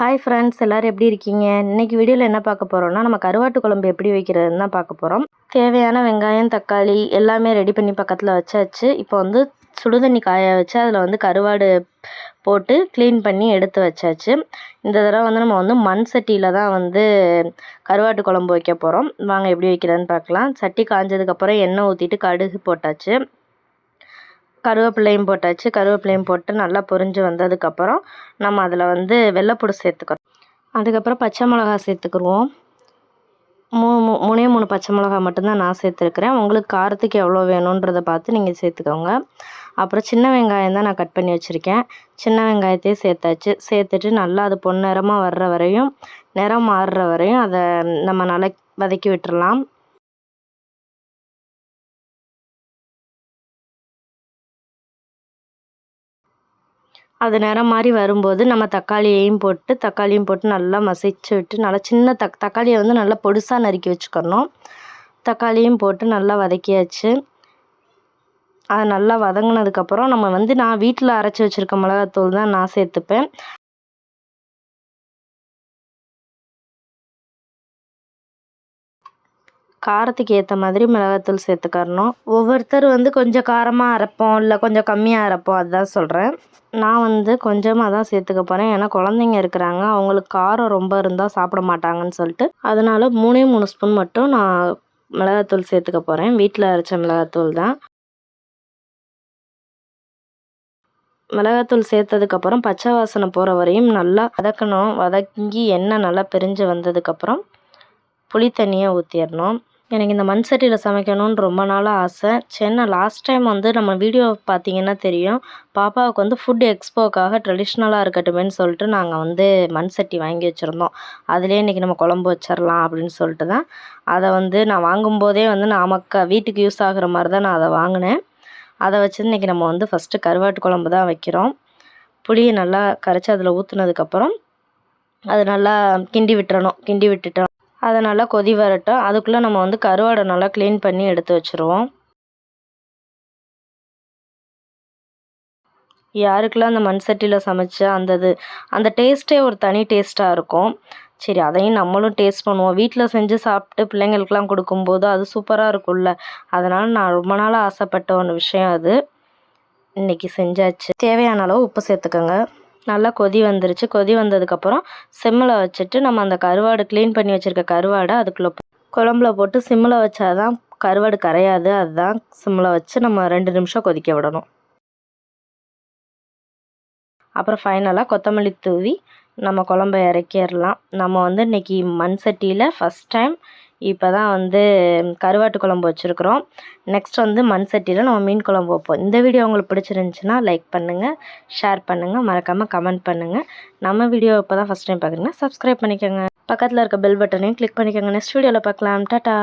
Hi friends எல்லோரும் எப்படி இருக்கீங்க? இன்றைக்கி வீடியோவில் என்ன பார்க்க போகிறோம்னா நம்ம கருவாட்டு குழம்பு எப்படி வைக்கிறதுன்னு தான் பார்க்க போகிறோம் தேவையான வெங்காயம் தக்காளி எல்லாமே ரெடி பண்ணி பக்கத்தில் வச்சாச்சு. இப்போ வந்து சுடுதண்ணி காய வச்சு அதில் வந்து கருவாடு போட்டு க்ளீன் பண்ணி எடுத்து வச்சாச்சு. இந்த தடவை வந்து நம்ம வந்து மண் சட்டியில் தான் வந்து கருவாட்டு குழம்பு வைக்க போகிறோம் வாங்க எப்படி வைக்கிறதுன்னு பார்க்கலாம். சட்டி காஞ்சதுக்கப்புறம் எண்ணெய் ஊற்றிட்டு கடுகு போட்டாச்சு. கருவேப்பிலையும் போட்டாச்சு. கருவேப்பிலையும் போட்டு நல்லா பொரிஞ்சு வந்ததுக்கப்புறம் நம்ம அதில் வந்து வெள்ளைப்பூடு சேர்த்துக்கிறோம். அதுக்கப்புறம் பச்சை மிளகா சேர்த்துக்குருவோம். மூ மூணே மூணு பச்சை மிளகா மட்டும்தான் நான் சேர்த்துருக்குறேன். உங்களுக்கு காரத்துக்கு எவ்வளோ வேணுன்றதை பார்த்து நீங்கள் சேர்த்துக்கோங்க. அப்புறம் சின்ன வெங்காயம் தான் நான் கட் பண்ணி வச்சுருக்கேன். சின்ன வெங்காயத்தையும் சேர்த்தாச்சு. சேர்த்துட்டு நல்லா அது பொன்னிறமாக வர்ற வரையும் நிறம் மாறுற வரையும் அதை நம்ம நல்லா வதக்கி விட்டுடலாம் அது நிறம் மாதிரி வரும்போது நம்ம தக்காளியையும் போட்டு தக்காளியும் போட்டு நல்லா மசிச்சு விட்டு நல்லா சின்ன தக் தக்காளியை வந்து நல்லா பொடுசாக நறுக்கி வச்சுக்கணும். தக்காளியும் போட்டு நல்லா வதக்கியாச்சு. அது நல்லா வதங்கினதுக்கப்புறம் நம்ம வந்து நான் வீட்டில் அரைச்சி வச்சுருக்க மிளகாத்தூள் தான் நான் சேர்த்துப்பேன். காரத்துக்கு ஏற்ற மாதிரி மிளகாத்தூள் சேர்த்துக்கறணும். ஒவ்வொருத்தர் வந்து கொஞ்சம் காரமாக அரைப்போம் இல்லை கொஞ்சம் கம்மியாக அரைப்போம் அதுதான் சொல்கிறேன் நான் வந்து கொஞ்சமாக தான் சேர்த்துக்க போகிறேன் ஏன்னா குழந்தைங்க இருக்கிறாங்க. அவங்களுக்கு காரம் ரொம்ப இருந்தால் சாப்பிட மாட்டாங்கன்னு சொல்லிட்டு. அதனால் மூணே மூணு ஸ்பூன் மட்டும் நான் மிளகாத்தூள் சேர்த்துக்க போகிறேன் வீட்டில் அரைச்ச மிளகாத்தூள் தான். மிளகாத்தூள் சேர்த்ததுக்கப்புறம் பச்சை வாசனை போகிற வரையும் நல்லா வதக்கணும். வதக்கி எண்ணெய் நல்லா பிரிஞ்சு வந்ததுக்கப்புறம் புளி தண்ணியை ஊற்றிடணும் எனக்கு இந்த மண் சட்டியில் சமைக்கணும்னு ரொம்ப நாளாக ஆசை. சென்னை லாஸ்ட் டைம் வந்து நம்ம வீடியோ பார்த்தீங்கன்னா தெரியும். பாப்பாவுக்கு வந்து ஃபுட் எக்ஸ்போக்காக ட்ரெடிஷ்னலாக இருக்கட்டுமேனு சொல்லிட்டு நாங்கள் வந்து மண் சட்டி வாங்கி வச்சுருந்தோம். அதிலே இன்றைக்கி நம்ம குழம்பு வச்சிடலாம் அப்படின்னு சொல்லிட்டு தான். அதை வந்து நான் வாங்கும்போதே வந்து நமக்கு வீட்டுக்கு யூஸ் ஆகிற மாதிரி தான் நான் அதை வாங்கினேன். அதை வச்சு இன்றைக்கி நம்ம வந்து ஃபஸ்ட்டு கருவாட்டு குழம்பு தான் வைக்கிறோம். புளியை நல்லா கரைச்சி அதில் ஊற்றுனதுக்கப்புறம் அது நல்லா கிண்டி விட்டுறணும். கிண்டி விட்டுட்டோம். அதை நல்லா கொதி வரட்டும். அதுக்குள்ளே நம்ம வந்து கருவாடை நல்லா க்ளீன் பண்ணி எடுத்து வச்சுருவோம். யாருக்கெல்லாம் அந்த மண் சட்டியில் சமைச்சா அந்த இது அந்த டேஸ்ட்டே ஒரு தனி டேஸ்ட்டாக இருக்கும். சரி அதையும் நம்மளும் டேஸ்ட் பண்ணுவோம். வீட்டில் செஞ்சு சாப்பிட்டு பிள்ளைங்களுக்கெலாம் கொடுக்கும்போது அது சூப்பராக இருக்கும்ல. அதனால் நான் ரொம்ப நாளாக ஆசைப்பட்ட ஒன்று விஷயம் அது. இன்றைக்கி செஞ்சாச்சு. தேவையான அளவு உப்பு சேர்த்துக்கோங்க. நல்லா கொதி வந்துருச்சு. கொதி வந்ததுக்கப்புறம் சிம்மில் வச்சுட்டு நம்ம அந்த கருவாடு க்ளீன் பண்ணி வச்சுருக்க கருவாடை அதுக்குள்ளே குழம்புல போட்டு சிம்மில் வச்சா தான் கருவாடு கரையாது. அதுதான் சிம்மில் வச்சு நம்ம ரெண்டு நிமிஷம் கொதிக்க விடணும். அப்புறம் ஃபைனலாக கொத்தமல்லி தூவி நம்ம குழம்ப இறக்கிடலாம். நம்ம வந்து இன்றைக்கி மண் சட்டியில் ஃபஸ்ட் டைம் இப்போ தான் வந்து கருவாட்டு குழம்பு வச்சுருக்குறோம். நெக்ஸ்ட் வந்து மண் சட்டியில் நம்ம மீன் குழம்பு வைப்போம். இந்த வீடியோ உங்களுக்கு பிடிச்சிருந்துச்சின்னா லைக் பண்ணுங்கள் ஷேர் பண்ணுங்கள் மறக்காமல் கமெண்ட் பண்ணுங்கள் நம்ம வீடியோ இப்போ தான் ஃபஸ்ட் டைம் பார்க்குறீங்கன்னா சப்ஸ்கிரைப் பண்ணிக்கோங்க. பக்கத்தில் இருக்க பெல் பட்டனையும் கிளிக் பண்ணிக்கோங்க. நெக்ஸ்ட் வீடியோவில் பார்க்கலாம். டாட்டா